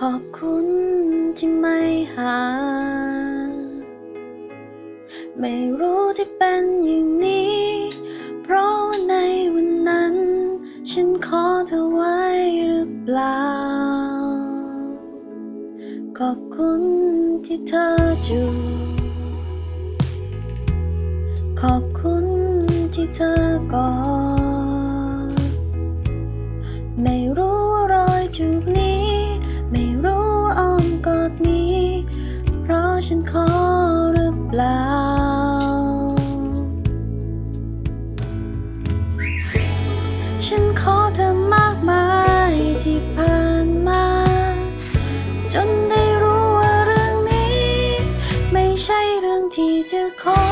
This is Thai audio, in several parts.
ขอบคุณที่ไม่หา ไม่รู้ที่เป็นอย่างนี้ เพราะว่าในวันนั้น ฉันขอเธอไว้หรือเปล่า ขอบคุณที่เธอจูขอบคุณที่เธอกอด ที่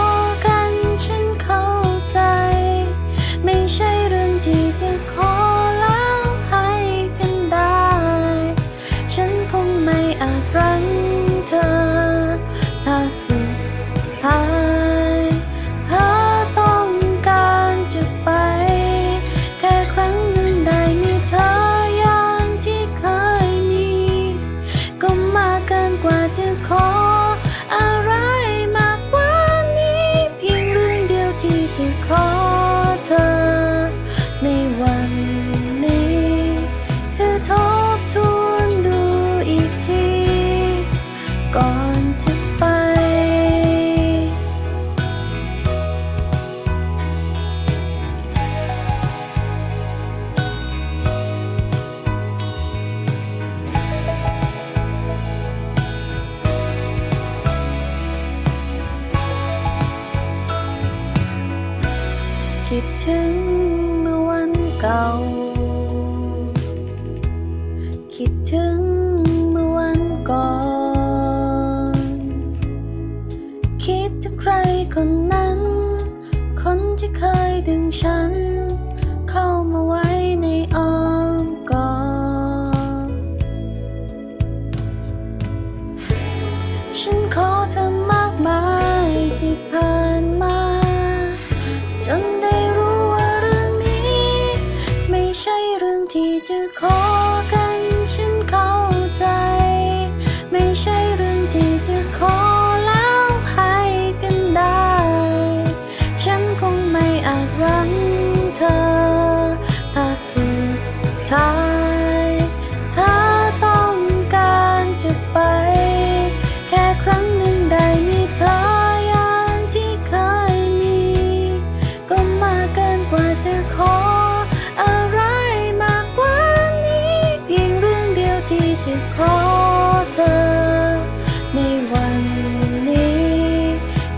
ดถึงเมื่อวันเก่า คิดถึงเมื่อวันก่อน คิดถึงใครคนนั้น คนที่เคยดึงฉัน เข้ามาไว้ในอ้อมกอด ฉันขอเธอมากมายที่ผ่านมา จนได้ จะขอะขอเธอ ในวันนี้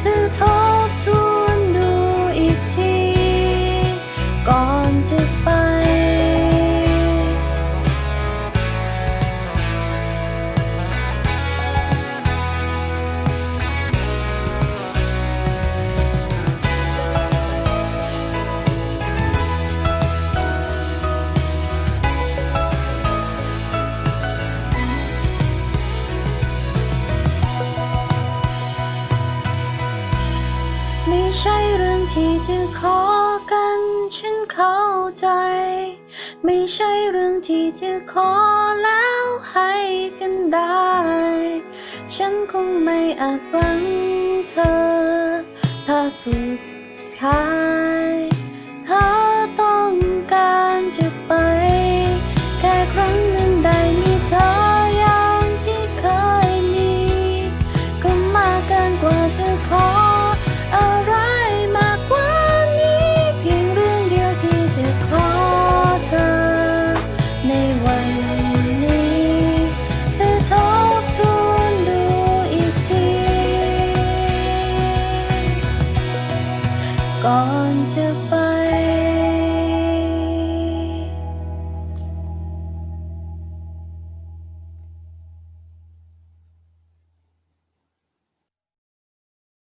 คือทบทวนดูอีกที ก่อนจะไป ที่จะขอกัน ฉันเข้าใจ ไม่ใช่เรื่องที่จะขอแล้วให้กันได้ ฉันคงไม่อาจรั้งเธอ ถ้าสุดท้ายเธอต้องการจะไป แค่ครั้งนึงได้ to